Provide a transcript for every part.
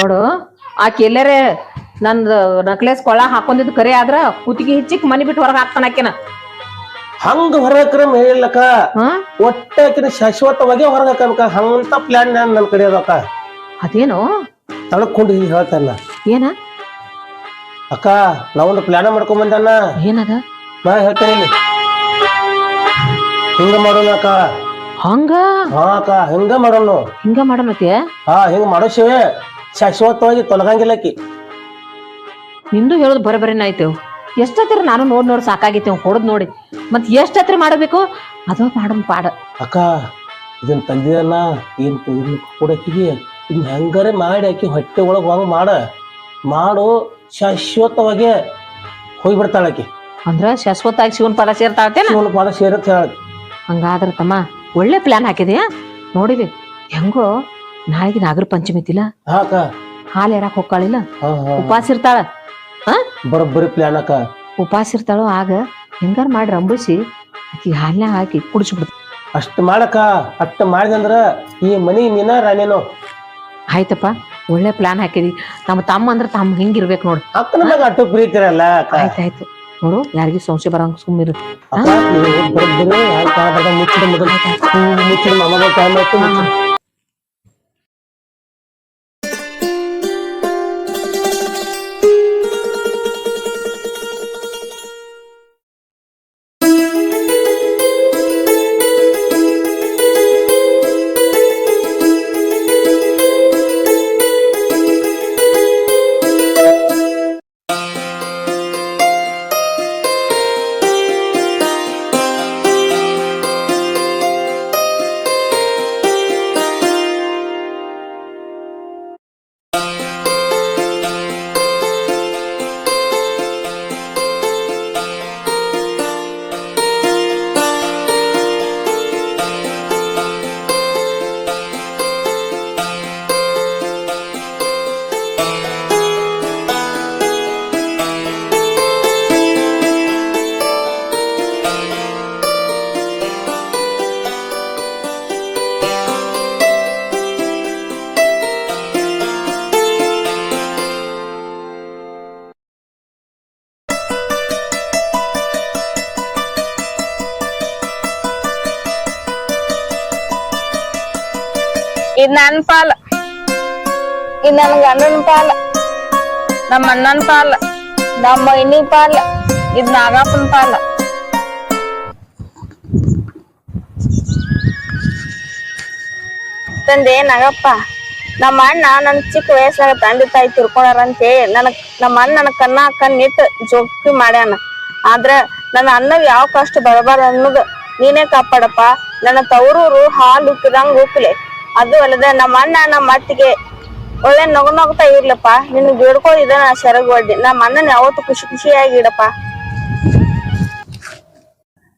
ನೋಡು ಆಕೆ ಎಲ್ಲರೇ ನಂದು ನಕ್ಲೆಸ್ ಕೊಳ ಹಾಕೊಂಡಿದ್ ಕರೆ ಆದ್ರ ಕುತ್ತಿಗೆ ಹಿಚ್ಚಿಕ್ ಮನಿ ಬಿಟ್ಟು ಹೊರಗೆ ಹಾಕ್ತಾನ ಆಕಿನ. ಹಂಗ ಹೊರಕ್ರ ಹೇಳಿಲ್ಲಕ್ಕ ಹಾ? ಒಟ್ಟ ಶಾಶ್ವತವಾಗಿ ಹೊರಗೆ ಹಾಕಬೇಕ ಹಂಗಂತ ಪ್ಲಾನ್ ನನ್ ಕಡೆ ಅದಕ್ಕ. ಅದೇನು? ತಳಕೊಂಡು ಹಿಂಗ್ ಹೇಳ್ತಾನ. ಏನ? ಅಕ್ಕ ನಾವೊಂದು ಪ್ಲಾನ್ ಮಾಡ್ಕೊಂಡ್ ಬಂದಾನ ಏನದ? ನಾ ಹೇಳ್ತೇನೆ. ಹಿಂಗ ಮಾಡೋಣ ಅಕ್ಕ. ಹಂಗ? ಹಾ ಅಕ್ಕ ಹಿಂಗ ಮಾಡೋಣ. ಹಿಂಗ ಮಾಡೋಣ ಹಾ ಹಿಂಗ ಮಾಡೋ ಶಿವೆ ಶಾಶ್ವತವಾಗಿ ತೊಲಗಂಗಿಲ್ಲ ಆಕಿ. ನಿಂದು ಹೇಳೋದು ಬರಬರೇನ ಆಯ್ತೇವು ಆಯ್ತು. ಎಷ್ಟತ್ರ ನಾನು ನೋಡ್ ನೋಡ್ ಸಾಕಾಗಿತ್ತು ಹೊಡೆದ್ ನೋಡಿ. ಮತ್ ಎಷ್ಟತ್ರ ಮಾಡಬೇಕು? ಅದು ಮಾಡಮ್ ಪಾಡ. ಅಕ್ಕ ಇದನ್ ತಂದಿದಲ್ಲ ಏನ್ ಇದನ್ನ ಕೊಡಕಿಗೆ ಇದನ್ನ ಹೆಂಗಾರೆ ಮಾಡಿ ಆಕಿ ಹೊಟ್ಟೆ ಒಳಗ್ ಹೋಗ ಮಾಡ. ಮಾಡು ಶಾಶ್ವತವಾಗಿ ಹೋಗಿ ಆಕಿ. ಅಂದ್ರ ಶಾಶ್ವತಾಗಿ ಶಿವನ್ ಪಾದ ಸೇರ್ತಾಳತೇನ? ಶಿವನ ಪಾದ ಸೇರತ್ತೆ ಹೇಳ ಹಂಗಾದ್ರ ತಮ್ಮ ಒಳ್ಳೆ ಪ್ಲಾನ್ ಹಾಕಿದ್ಯಾ? ನೋಡಿವಿ ಹೆಂಗೋ ನಾಳೆಗೆ ನಾಗರ ಪಂಚಮಿ ಐತಿಲ್ಲ? ಹಾ ಅಕ್ಕ. ಹಾಲು ಎರಾಕ್ ಹಾ ಹಾ ಉಪವಾಸ ಇರ್ತಾಳ. ಬರೋಬ್ಬರಿ ಪ್ಲಾನ್ ಅಕ್ಕ. ಉಪವಾಸ ಇರ್ತಾಳೋ ಆಗ ಹೆಂಗಾರ ಮಾಡಿ ರಂಬಿಸಿ ಆಕಿ ಹಾಲ್ನ್ಯಾಗ ಹಾಕಿ ಕುಡಿಸ್ಬಿಡ್ತ ಅಷ್ಟ್ ಮಾಡಕ್ಕ. ಅಷ್ಟ್ ಮಾಡಿದಂದ್ರ ಈ ಮನಿ ನೀನ ರಾಣಿನೋ. ಆಯ್ತಪ್ಪ ಒಳ್ಳೆ ಪ್ಲಾನ್ ಹಾಕಿದಿ. ನಮ್ಮ ತಮ್ಮ ಅಂದ್ರ ತಮ್ಮ ಹಿಂಗಿರ್ಬೇಕು ನೋಡು. ಅಕ್ಕನ ಅಟ್ಟು ಪ್ರೀತಿರಲ್ಲ ಅಕ್ಕ. ಆಯ್ತಾಯ್ತು. ನೋಡು ಯಾರಿಗೂ ಸಂಶಯ ಬರಂಗ ಅಕ್ಕ ನೀವು ಬರೋಬ್ಬರಿ ಬರ್ದ ಮುಚ್ಚಿಡ ಮೊದಲು. ಮಮಗ ಟೈಮ್ ಆಯ್ತು. ಇದ್ ನನ್ ಪಾಲ. ಇದ್ ನನ್ ಗಂಡನ ಪಾಲ. ನಮ್ಮ ಅಣ್ಣನ ಪಾಲ. ನಮ್ಮ ಮೈನಿ ಪಾಲ. ಇದ್ ನಾಗಪ್ಪನ ಪಾಲ. ತಂದೆ ನಾಗಪ್ಪ, ನಮ್ಮ ಅಣ್ಣ ನನ್ ಚಿಕ್ಕ ವಯಸ್ಸಾಗ ತಂದೆ ತಾಯಿ ತಿರ್ಕೊಂಡಾರಂತೆ ನನಗ್ ನಮ್ಮ ಅಣ್ಣ ನನ್ನ ಕನ್ನ ಕಣ್ಣಿಟ್ಟು ಜೋಕಿ ಮಾಡ್ಯಾನ. ಆದ್ರ ನನ್ನ ಅಣ್ಣ ಯಾವ ಕಷ್ಟ ಬರಬಾರ ಅನ್ನೋದು ನೀನೇ ಕಾಪಾಡಪ್ಪ. ನನ್ನ ತವರೂರು ಹಾಲು ಉಕ್ಕಿದಂಗ ಉಕ್ಲೆ. ಅದು ಅಲ್ಲದೆ ನಮ್ಮ ಅಣ್ಣ, ನಮ್ಮ ಅತ್ತಿಗೆ ಒಳ್ಳೆ ನಗು ನಗುತ್ತಾ ಇರ್ಲಪ್ಪ. ನಿನ್ ಬೇಡ್ಕೋ ನಾ ಸೆರಗ್ ಒಡ್ಡಿ ನಮ್ಮ ಅಣ್ಣನ ಯಾವತ್ತು ಖುಷಿ ಖುಷಿಯಾಗಿ ಇಡಪ್ಪ.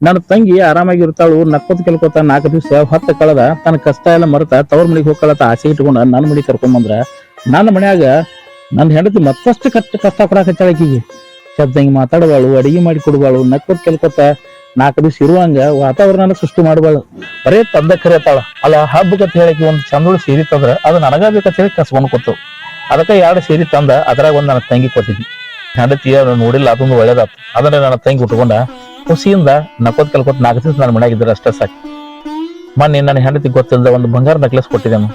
ನನ್ನ ತಂಗಿ ಆರಾಮಾಗಿ ಇರ್ತಾಳು, ನಕ್ಕೋತ್ ಕೆಲ್ಕೋತ ನಾಲ್ಕು ದಿವಸ ಹೊತ್ತ ಕಳದ ತನ್ನ ಕಷ್ಟ ಎಲ್ಲ ಮರೆತ ತವ್ರ ಮನೆಗೆ ಹೋಗ್ಕೊಳತ ಆಸೆ ಇಟ್ಕೊಂಡ ನನ್ನ ಮನೆಗೆ ಕರ್ಕೊಂಡ್ ಬಂದ್ರ. ನನ್ನ ಮನ್ಯಾಗ ನನ್ನ ಹೆಂಡತಿ ಮತ್ತಷ್ಟು ಕಷ್ಟ ಕಷ್ಟ ಆಕಿಗೆ ಶಬ್ದಂಗಿ ಮಾತಾಡುವಳು, ಅಡಿಗೆ ಮಾಡಿ ಕೊಡುವಳು, ನಕ್ಕೋತ್ ಕೆಲ್ಕೋತ ನಾಲ್ಕು ದಿವಸ ಇರುವಂಗ ವಾತಾವರಣ ಸೃಷ್ಟಿ ಮಾಡಬಾರ್ದು. ಬರೇ ತದ್ದ ಕರೆತಾಳ ಅಲ್ಲ ಹಬ್ಬಕ್ಕಂತ ಹೇಳಕ್ಕೆ ಒಂದು ಚಂದಳು ಸೀರೆ ತಂದ್ರ ಅದು ನನಗ ಬೇಕಂತ ಹೇಳಿ ಕಸ್ಕೊಂಡು ಕೊತ್ತು ಅದಕ್ಕೆ ಎರಡು ಸೀರೆ ತಂದ, ಅದ್ರಾಗ ಒಂದ್ ನನ್ನ ತಂಗಿ ಕೊಟ್ಟಿದ್ವಿ ಹೆಂಡತಿ ನೋಡಿಲ್ಲ, ಅದೊಂದು ಒಳ್ಳೇದಾತು. ಅದನ್ನ ನನ್ನ ತಂಗಿ ಉಟ್ಕೊಂಡ, ಖುಷಿಯಿಂದ ನಕೋತ್ ಕಲ್ಕೊತ್ ನಾಲ್ಕು ದಿವಸ ನನ್ನ ಮನ್ಯಾಗ ಅಷ್ಟೇ ಸಾಕು. ಮೊನ್ನೆ ನನ್ನ ಹೆಂಡತಿ ಗೊತ್ತಿಲ್ಲದ ಒಂದು ಬಂಗಾರ ನೆಕ್ಲೆಸ್ ಕೊಟ್ಟಿದ್ದೇನು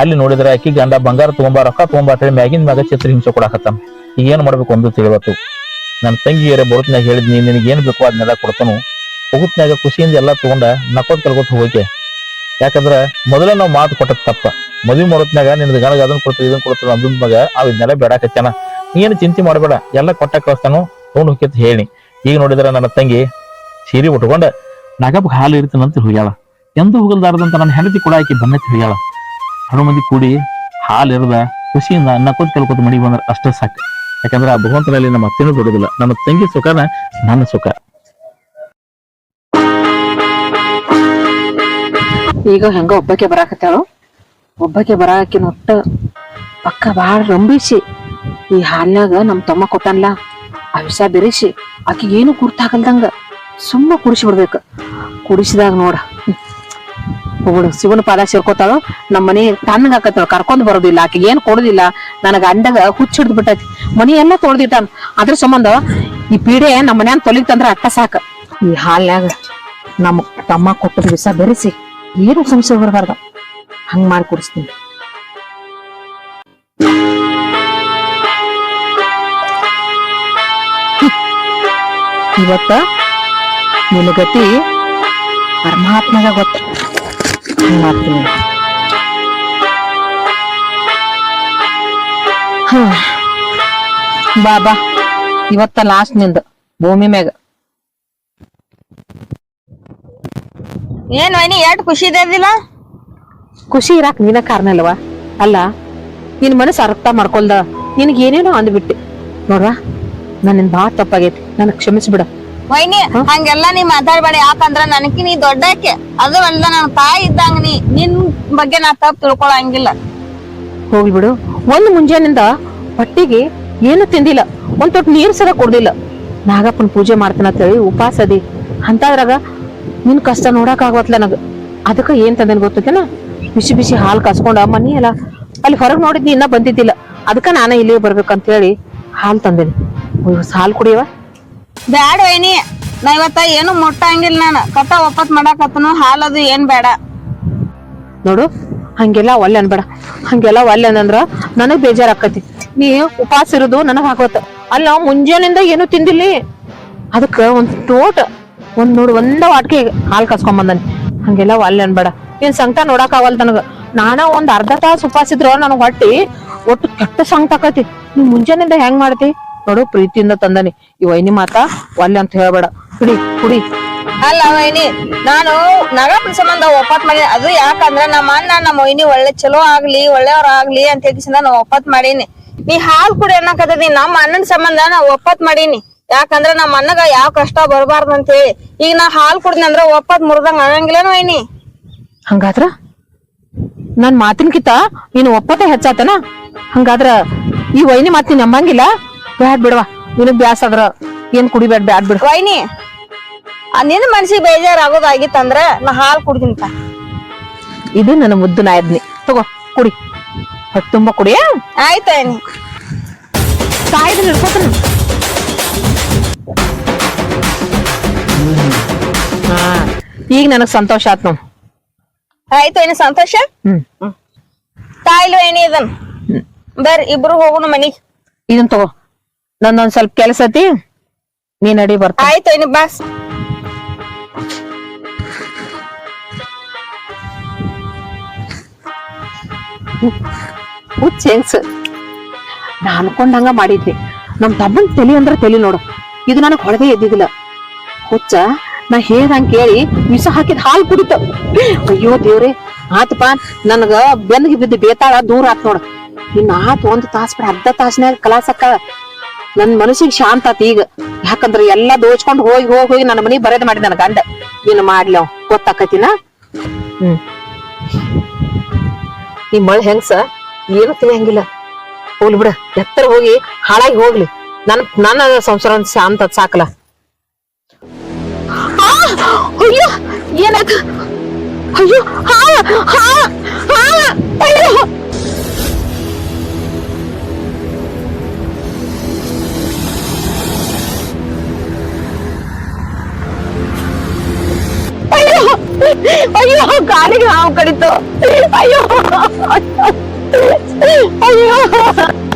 ಅಲ್ಲಿ ನೋಡಿದ್ರೆ ಅಕ್ಕಿ ಗಂಡ ಬಂಗಾರ ತಗೊಂಬ, ರೊಕ್ಕ ತಗೊಂಬ ಹೇಳಿ ಮ್ಯಾಗಿನ ಮ್ಯಾಗ ಚಿತ್ರ ಹಿಂಸೆ ಈಗ ಏನ್ ಮಾಡ್ಬೇಕು ಒಂದು ತಿಳಿವತ್ತು. ನನ್ನ ತಂಗಿಯರೇ ಬರುತ್ನಾಗ ಹೇಳಿದ್ನಿ ನಿನಗೆ ಏನು ಬೇಕು ಅದನ್ನೆಲ್ಲ ಕೊಡ್ತಾನು. ಹೋಗುತ್ತಿನಾಗ ಖುಷಿಯಿಂದ ಎಲ್ಲ ತಗೊಂಡ ನಕ್ಕೋತ್ ಕಲ್ಕೊತ್ ಹೋಗೋಕೆ. ಯಾಕಂದ್ರ ಮೊದಲ ನಾವು ಮಾತು ಕೊಟ್ಟ ತಪ್ಪ. ಮದುವೆ ಮಾಡೋತ್ನಾಗ ನಿನ್ನದು ಗಣಗ ಅದನ್ನ ಕೊಡ್ತೀವಿ ಇದನ್ನ ಕೊಡ್ತೀವಿ ಅದನ್ನ ಮಗ ಅವ್ ಇದನ್ನೆಲ್ಲ ಬೇಡಾಕತ್ತಾನ ನೀನು ಚಿಂತೆ ಮಾಡಬೇಡ, ಎಲ್ಲ ಕೊಟ್ಟ ಕಳಿಸ್ತಾನು, ತಗೊಂಡು ಹೋಗ್ಯತ್ ಹೇಳಿ. ಈಗ ನೋಡಿದ್ರೆ ನನ್ನ ತಂಗಿ ಸೀರೆ ಉಟ್ಕೊಂಡ ನಗಬ್ ಹಾಲು ಇರ್ತೀನಂತ ಹೋಗ್ಯಾಳ ಎಂದು ಹೋಗಲ್ದಾರದಂತ ನನ್ನ ಹೆಂಡತಿ ಕೂಡ ಆಕಿ ಬನ್ನತ್ತಿ ಹೋಗ್ಯಾಳ ಹಣ್ಣು ಮಂದಿ ಕೂಡಿ ಹಾಲು ಇರದ ಖುಷಿಯಿಂದ ನಕ್ಕೋತ್ ಕಲ್ಕೊತ ಮನೆಗೆ ಬಂದ್ರೆ ಅಷ್ಟೇ ಸಾಕು. ಯಾಕಂದ್ರೆ ಆ ಭಗವಂತನಲ್ಲಿ ನಮ್ಮ ಅತ್ತೆನೂ ದೊಡ್ಡದಿಲ್ಲ. ನನ್ನ ತಂಗಿ ಸುಖನ ನನ್ನ ಸುಖ. ಈಗ ಹೆಂಗ ಒಬ್ಬಕ್ಕೆ ಬರಾಕತ್ತಾಳು. ಒಬ್ಬಕ್ಕೆ ಬರಾಕಿನ ಒಟ್ಟ ಪಕ್ಕ ಬಾಳ ರಂಬಿಸಿ ಈ ಹಾಲ್ನಾಗ ನಮ್ ತಮ್ಮ ಕೊಟ್ಟನ್ಲ. ಆ ವಿಷ ಬೆರೆಸಿ. ಆಕಿಗೆ ಏನು ಗುರ್ತಾಗಲ್ದಂಗ ಸುಮ್ಮ ಕುಡಿಸಿ ಬಿಡ್ಬೇಕು. ಕುಡಿಸಿದಾಗ ನೋಡ ಹೋಗ್ಬಿಡು ಶಿವನ ಪಾದ ಸೇರ್ಕೋತಾಳು, ನಮ್ಮ ಮನಿ ತಣ್ಣಗ್ ಹಾಕತ್ತಾಳ, ಕರ್ಕೊಂಡ್ ಬರೋದಿಲ್ಲ, ಆಕೆಗೆ ಏನ್ ಕೊಡುದಿಲ್ಲ, ನನಗ ಅಂಡಗ ಹುಚ್ಚ ಹಿಡ್ದು ಬಿಟ್ಟೈತಿ. ಮನಿ ಅದ್ರ ಸಂಬಂಧ ಈ ಪೀಡೆ ನಮ್ಮ ಮನ್ಯಾನ್ ತೊಲಿತಂದ್ರ ಅಟ್ಟ ಸಾಕ. ಈ ಹಾಲ್ನ್ಯಾಗ ನಮ್ಮ ತಮ್ಮ ಕೊಟ್ಟದ ವಿಷ ಬೆರೆಸಿ ಏನು ಸಮಸ್ಯೆ ಬರಬಾರ್ದ. ಹಂಗ್ ಮಾಡಿ ಕೊಡಿಸ್ತೀನಿ. ಇವತ್ತ ನಿನ್ನ ಗತಿ ಪರಮಾತ್ಮಗ ಗೊತ್ತ. ಮಾಡ್ತೀನಿ ಬಾಬಾ ಬಾ ಬಾ. ಇವತ್ತ ಲಾಸ್ಟ್ನಿಂದ. ಭೂಮಿ ಮ್ಯಾಗ. ಏನ್ ವೈನಿ ಎಷ್ಟ್ ಖುಷಿ ಇದ್ದಿಲ್ಲ ಖುಷಿ ಇರಾಕ್ ನೀನ ಕಾರಣ ಅಲ್ವಾ? ಅಲ್ಲ ನಿನ್ ಮನಸ್ಸು ಅರ್ಥ ಮಾಡ್ಕೊಲ್ದ ನಿನಗೆ ಏನೇನೋ ಅಂದ್ಬಿಟ್ಟೆ. ನೋಡ್ವಾ? ನನ್ನಿಂದ ಬಾ ತಪ್ಪಾಗೈತಿ. ನನಗೆ ಕ್ಷಮಿಸ್ಬಿಡ. ವೈನಿ ಹಂಗೆಲ್ಲ ನೀ ಮಾತಾಡ್ಬೇಡ. ಯಾಕಂದ್ರ ನನಕಿ ನೀ ದೊಡ್ಡಕ್ಕೆ ಅದು ಅಲ್ದ ನನ್ ತಾಯಿ ಇದ್ದಂಗ ನೀ ನಿನ್ ಬಗ್ಗೆ ನಾ ತಪ್ಪು ತಿಳ್ಕೊಳಂಗಿಲ್ಲ. ಹೋಗ್ಲಿ ಬಿಡು. ಒಂದ್ ಮುಂಜಾನಿಂದ ಹೊಟ್ಟಿಗೆ ಏನು ತಿಂದಿಲ್ಲ. ಒಂದ್ ತೊಟ್ಟು ನೀರ್ ಸರ ಕೊಡ್ದಿಲ್ಲ. ನಾಗಪ್ಪನ ಪೂಜೆ ಮಾಡ್ತಾನ ಅಂತೇಳಿ ಉಪವಾಸ ಅದಿ. ಅಂತದ್ರಾಗ ನಿನ್ ಕಷ್ಟ ನೋಡಕ್ ಆಗವತ್ಲ ನನಗ. ಅದಕ್ಕ ಏನ್ ತಂದೇನ್ ಗೊತ್ತೇನ ಬಿಸಿ ಬಿಸಿ ಹಾಲ್ ಕಸ್ಕೊಂಡ ಮನಿ ಅಲ್ಲ ಅಲ್ಲಿ ಹೊರಗ್ ನೋಡಿದ್ನಿ ಇನ್ನ ಬಂದಿದ್ದಿಲ್ಲ. ಅದಕ್ಕ ನಾನೇ ಇಲ್ಲಿಗೆ ಬರ್ಬೇಕಂತ ಹೇಳಿ ಹಾಲ್ ತಂದೇನಿ. ಹಾಲ್ ಕುಡಿಯವ? ಬ್ಯಾಡ ವೈನಿ ನಾ ಇವತ್ತ ಏನು ಮುಟ್ಟಂಗಿಲ್ಲ ನಾನು. ಕಟ್ಟ ಒಪ್ಪತ್ ಮಾಡಾಕತ್ತನು ಹಾಲದು ಏನ್ ಬೇಡ. ನೋಡು, ಹಂಗೆಲ್ಲ ಒಲ್ಲೆ ಅನ್ಬೇಡ. ಹಂಗೆಲ್ಲ ಒಲ್ಲೆ ಅಂದ್ರ ನನಗ್ ಬೇಜಾರಾಕತಿ ನೀ ಉಪವಾಸ ಇರೋದು ನನಗ್ ಹಾಕೋತ. ಅಲ್ಲ ಮುಂಜಾನಿಂದ ಏನು ತಿಂದಿಲ್ಲಿ? ಅದಕ್ಕ ಒಂದ್ ಟೋಟ ಒಂದ್ ನೋಡು, ಒಂದ ವಾಟ್ಕೆ ಹಾಲ್ ಕಸ್ಕೊಂಡ್ ಬಂದನಿ. ಹಂಗೆಲ್ಲ ಒಲ್ಲೆ ಅನ್ಬೇಡ. ಏನ್ ಸಂಕಟ ನೋಡಕ್ ಆಗಲ್ ನನಗ. ನಾನ ಒಂದ್ ಅರ್ಧ ತಾಸು ಉಪವಾಸ ಇದ್ರ ನನಗ್ ಹೊಟ್ಟಿ ಒಟ್ಟು ಕೆಟ್ಟ ಸಂಕಟ ಆಕತಿ. ನೀ ಮುಂಜಾನಿಂದ ಹೆಂಗ್ ಮಾಡ್ತಿ? ನೋಡು ಪ್ರೀತಿಯಿಂದ ತಂದನಿ. ಈ ವೈನಿ ಮಾತ ಒಲ್ಲೆ ಅಂತ ಹೇಳ್ಬೇಡ. ಕುಡಿ ಕುಡಿ. ಅಲ್ಲ ವೈನಿ ನಾನು ನಗಪ್ಪನ ಸಂಬಂಧ ಒಪ್ಪತ್ ಮಾಡಿ ಅದು ಯಾಕಂದ್ರ ನಮ್ಮ ಅಣ್ಣ ನಮ್ಮ ವೈನಿ ಒಳ್ಳೆ ಚಲೋ ಆಗ್ಲಿ ಒಳ್ಳೆಯವ್ರ ಆಗ್ಲಿ ಅಂತ ಹೇಳಿ ನಾನು ಒಪ್ಪತ್ ಮಾಡೀನಿ. ನೀ ಹಾಲ್ ಕುಡಿ ಅನ್ನಕತ್ತದಿ ನಮ್ಮ ಅಣ್ಣನ ಸಂಬಂಧ ನಾ ಒಪ್ಪತ್ ಮಾಡೀನಿ. ಯಾಕಂದ್ರ ನಮ್ಮ ಅಣ್ಣಗ ಯಾವ ಕಷ್ಟ ಬರಬಾರ್ದು ಅಂತ ಹೇಳಿ. ಈಗ ನಾ ಹಾಲ್ ಕುಡ್ದಿನಿ ಅಂದ್ರೆ ಒಪ್ಪತ್ ಮುರ್ದಂಗ ಆಗಂಗಿಲ್ಲ ವೈನಿ? ಹಂಗಾದ್ರ? ನನ್ ಮಾತಿನ್ಕಿತ ನೀನು ಒಪ್ಪತ್ತೆ ಹೆಚ್ಚಾತನ? ಹಂಗಾದ್ರ ಈ ವೈನಿ ಮಾತ್ ನೀನ್ ನಂಬಂಗಿಲ್ಲ? ಬ್ಯಾಡ್ ಬಿಡವಾ ನಿನಗ್ ಬ್ಯಾಸ್ ಆದ್ರ ಏನ್ ಕುಡಿಬೇಡ ಬ್ಯಾಡ್ ಬಿಡ. ವೈನಿ ನಿನ್ ಮನ್ಸಿಗೆ ಬೇಜಾರಾಗೋದಾಗಿತ್ತಂದ್ರ ನಾ ಹಾಲ್ ಕುಡ್ದಿಂತ ಇದು ನನ್ನ ಮುದ್ದು ನಾಯದ್ನಿ. ತಗೋ ಕುಡಿ. ಹೊಟ್ಟೆ ತುಂಬಾ ಕುಡಿ ಆಯ್ತಾಯ್ನಿ ಸಾಯ್ದು ಹಿಡ್ಕೋತಾನ. ಹಾ ಈಗ ನನಗ್ ಸಂತೋಷ ಆತ್ ನೋಡ್. ಆಯ್ತು ಸಂತೋಷ? ಹ್ಮ್. ತಾಯಿಲ್ ವೈನಿ ಇದನ್. ಬರ್ರಿ ಇಬ್ರು ಹೋಗೋಣ ಮನಿಗ್. ಇದನ್ ತಗೋ. ನಂದೊಂದ್ ಸ್ವಲ್ಪ ಕೆಲಸ ಐತಿ ನೀ ನಡಿ ಬರ್ತಾ. ಆಯ್ತು ಬಾಸ್ ಹುಚ್ಚ ಹೆಂಗ್ಸ್ ನಾ ಅನ್ಕೊಂಡಂಗ ಮಾಡಿದ್ನಿ. ನಮ್ ತಮ್ಮನ್ ತಲಿ ಅಂದ್ರ ತಲಿ ನೋಡು. ಇದು ನನಗ್ ಹೊಡೆದೇ ಎದ್ದಿದ್ದಿಲ್ಲ ಹುಚ್ಚ ನಾ ಹೇಳ್ದಂಗ ಕೇಳಿ ವಿಷ ಹಾಕಿದ್ ಹಾಲ್ ಕುಡಿತ. ಅಯ್ಯೋ ದೇವ್ರೆ ಆತಪ್ಪ ನನಗ ಬೆನ್ನಿಗೆ ಬಿದ್ದು ಬೇತಾಳ ದೂರ ಆತ್ ನೋಡ. ಇನ್ ಆತ್ ಒಂದ್ ತಾಸ್ ಬಿಡ ಅರ್ಧ ತಾಸ್ನ್ಯಾಗ ಕಲಾಸ್ ಅಕ್ಕ ನನ್ ಮನಸ್ಸಿಗೆ ಶಾಂತ ಆತ ಈಗ. ಯಾಕಂದ್ರ ಎಲ್ಲಾ ದೋಚ್ಕೊಂಡ್ ಹೋಗಿ ಹೋಗಿ ಹೋಗಿ ನನ್ನ ಮನಿ ಬರೇದ್ ಮಾಡಿ ನನ್ ಗಂಡ. ಏನು ಮಾಡ್ಲಿ ಗೊತ್ತಾಕತಿನ? ಈ ಮಳೆ ಹೆಂಗ್ಸ? ಏನು ತಿಳಿಯಂಗಿಲ್ಲ. ಹೋಗ್ಲಿ ಬಿಡ, ಎತ್ತರ ಹೋಗಿ, ಹಾಳಾಗಿ ಹೋಗ್ಲಿ. ನನ್, ನನ್ನ ಸಂಸಾರ ಶಾಂತ ಸಾಕಲ ಅಯ್ಯೋ, ಏನಾಯ್ತು? ಅಯ್ಯೋ ಅಯ್ಯೋ ಕಾಲಿಗೆ ಹಾವು ಕಡಿತು ಅಯ್ಯೋ ಅಯ್ಯೋ ಅಯ್ಯೋ ಅಯ್ಯೋ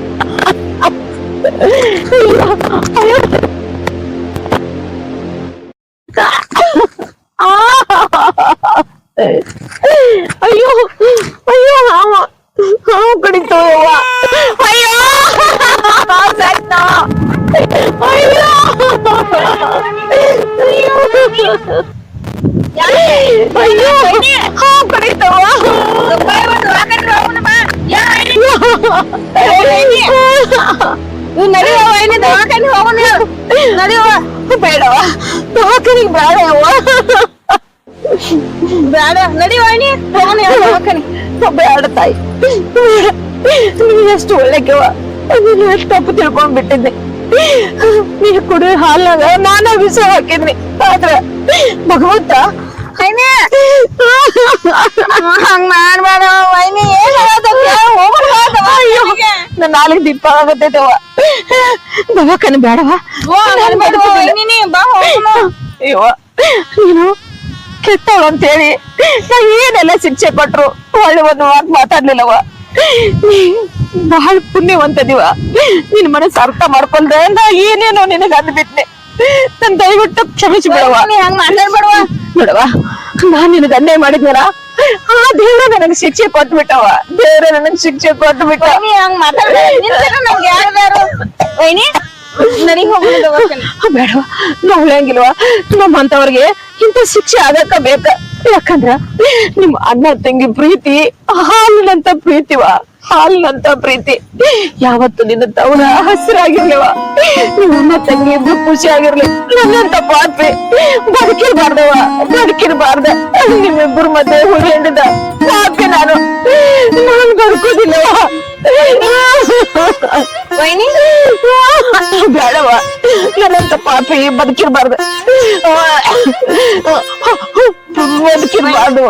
ಅಯ್ಯೋ ಅಯ್ಯೋ ಹಾವು ನೀ ನಡಿಯೋ ವೈನಿ ದವಾಖಾನೆ ಹೋಗೋಣ ನಡಿಯೋ ಬೇಡವ ದವಾಖಾನಿಗೆ ಬೇಡವ ಬೇಡ ನಡಿ ವೈನಿ ಹೋಗೋಣ ದವಾಖಾನೆ ಬೇಡ ತಾಯಿ ನೀನು ಎಷ್ಟು ಒಳ್ಳೆಗೆವ ನೀನು ಎಷ್ಟು ತಪ್ಪು ತಿಳ್ಕೊಂಡ್ ಬಿಟ್ಟಿದ್ದೆ ನೀ ಕುಡಿ ಹಾಲಾಗ ನಾನು ವಿಷ ಹಾಕಿದ್ನಿ. ಆದ್ರ ಭಗವಂತ ಹಂಗ್ ಮಾಡ್ಬೇಡ ವೈನಿ. ಏನ್ ನನ್ನ ನಾಲ್ಕು ದೀಪ ಆಗತ್ತೈತವ ದವಾಖಾನೆ ಬೇಡವ ಅಯ್ಯೋ ನೀನು ಕೆಟ್ಟವಳು ಅಂತೇಳಿ ನಾ ಏನೆಲ್ಲ ಶಿಕ್ಷೆ ಕೊಟ್ರು ಒಳ್ಳೆ ಒಂದು ಮಾತು ಮಾತಾಡ್ಲಿಲ್ಲವ ನೀ ಪುಣ್ಯವಂತ ದಿವ. ನಿನ್ ಮನಸ್ಸು ಅರ್ಥ ಮಾಡ್ಕೊಳ್ದೆ ನಾ ಏನೇನೋ ನಿನಗ ಅಂದ್ಬಿಟ್ನೆ ನನ್ ದಯವಿಟ್ಟು ಕ್ಷಮಿಸಿ ಬಿಡವ ನೀ ಹಂಗ್ ಮಾತಾಡ್ಬೇಡವ ನೋಡವ ನಾನ್ ನಿನಗ ಅನ್ಯಾಯ ಮಾಡಿದ್ನಲ್ಲ ಆ ದೇವ್ರ ನನಗ್ ಶಿಕ್ಷೆ ಕೊಟ್ಬಿಟ್ಟವ ದೇವ್ರ ನನಗ್ ಶಿಕ್ಷೆ ಕೊಟ್ಬಿಟ್ಟ. ಹಂಗ ದವಾಖಾನೆ. ಬೇಡವ ನಾವು ಹೇಳಂಗಿಲ್ವಾ ನಮ್ಮಂತವ್ರಿಗೆ ಇಂಥ ಶಿಕ್ಷೆ ಆಗಕ್ಕ ಬೇಕ. ಯಾಕಂದ್ರ ನಿಮ್ಮ ಅಣ್ಣ ತಂಗಿ ಪ್ರೀತಿ ಹಾಲಿನಂತ ಪ್ರೀತಿವ ಹಾಲಿನಂತ ಪ್ರೀತಿ. ಯಾವತ್ತು ನಿನ್ನ ತವರ ಹಸಿರಾಗಿರ್ಲಿವ ನಿಮ್ಮ ತಂಗಿ ಇಬ್ರು ಖುಷಿಯಾಗಿರ್ಲಿ ನನ್ನಂತ ಪಾಪಿ ಬದುಕಿರ್ಬಾರ್ದವ ಬದುಕಿರ್ಬಾರ್ದ. ನಿಮ್ಮಿಬ್ಬರು ಮತ್ತೆ ಹುಡಿ ಹಿಡಿದ ಪಾಪಿ ನಾನು. ನಾನು ಬದುಕೋದಿಲ್ಲವ ಬೇಡವ ನನ್ನಂತ ಪಾಪಿ ಬದುಕಿರ್ಬಾರ್ದು. ಬದುಕಿರ್ಬಾರ್ದು